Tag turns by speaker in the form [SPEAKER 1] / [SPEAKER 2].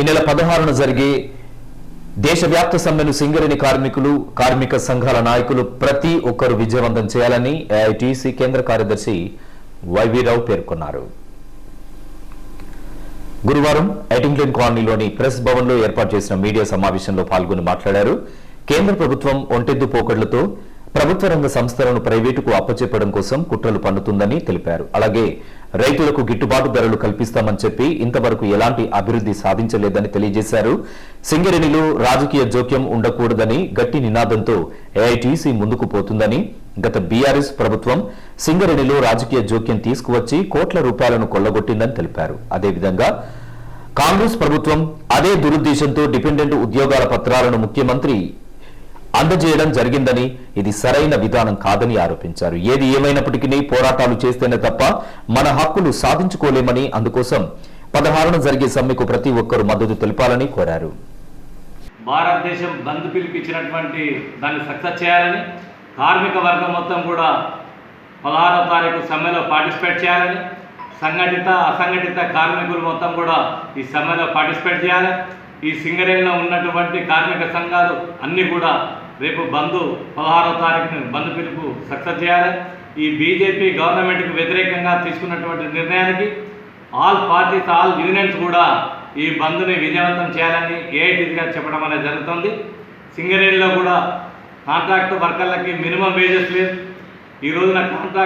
[SPEAKER 1] ఈ నెల పదహారున జరిగే దేశవ్యాప్త సమ్మెను సింగరేణి కార్మికులు కార్మిక సంఘాల నాయకులు ప్రతి ఒక్కరూ విజయవంతం చేయాలని ఏఐటీసీ కేంద్ర కార్యదర్శి వైవీరావు పేర్కొన్నారు. గురువారం ఎటింగ్లన్ కాలనీలోని ప్రెస్ భవన్లో ఏర్పాటు చేసిన మీడియా సమావేశంలో పాల్గొని మాట్లాడారు. కేంద్ర ప్రభుత్వం ఒంటెద్దు పోకడ్లతో ప్రభుత్వ రంగ సంస్థలను ప్రైవేటుకు అప్పచెప్పడం కోసం కుట్రలు పన్నుతుందని తెలిపారు. అలాగే రైతులకు గిట్టుబాటు ధరలు కల్పిస్తామని చెప్పి ఇంతవరకు ఎలాంటి అభివృద్ధి సాధించలేదని తెలియజేశారు. సింగరేణిలో రాజకీయ జోక్యం ఉండకూడదని గట్టి నినాదంతో ఏఐటీసీ ముందుకు పోతుందని గత బీఆర్ఎస్ ప్రభుత్వం సింగరేణిలో రాజకీయ జోక్యం తీసుకువచ్చి కోట్ల రూపాయలను కొల్లగొట్టిందని తెలిపారు. అదేవిధంగా కాంగ్రెస్ ప్రభుత్వం అదే దురుద్దేశంతో డిపెండెంట్ ఉద్యోగాల పత్రాలను ముఖ్యమంత్రి అందజేయడం జరిగిందని ఇది సరైన విధానం కాదని ఆరోపించారు. ఏది ఏమైనప్పటికీ పోరాటాలు చేస్తేనే తప్ప మన హక్కులు సాధించుకోలేమని అందుకోసం పదహారున జరిగే సమ్మెకు ప్రతి ఒక్కరూ మద్దతు తెలపాలని కోరారు.
[SPEAKER 2] భారతదేశం బంద్ పిలిపించినటువంటి దాన్ని సక్సెస్ చేయాలని కార్మిక వర్గం మొత్తం కూడా పదహారో తారీఖు సమ్మెలో పార్టిసిపేట్ చేయాలని సంఘటిత అసంఘటిత కార్మికులు మొత్తం కూడా ఈ సమ్మెలో పార్టిసిపేట్ చేయాలి. ఈ సింగరేణిలో ఉన్నటువంటి కార్మిక సంఘాలు అన్నీ కూడా రేపు బంద్ పదహారో తారీఖున బంద్ పిలుపు సక్సెస్ చేయాలి. ఈ బీజేపీ గవర్నమెంట్కి వ్యతిరేకంగా తీసుకున్నటువంటి నిర్ణయానికి ఆల్ పార్టీస్ ఆల్ యూనియన్స్ కూడా ఈ బంద్ని విజయవంతం చేయాలని ఏఐటీగా చెప్పడం అనేది జరుగుతుంది. సింగరేణిలో కూడా కాంట్రాక్ట్ వర్కర్లకి మినిమం వేజెస్ లేదు. ఈ రోజున కాంట్రాక్ట్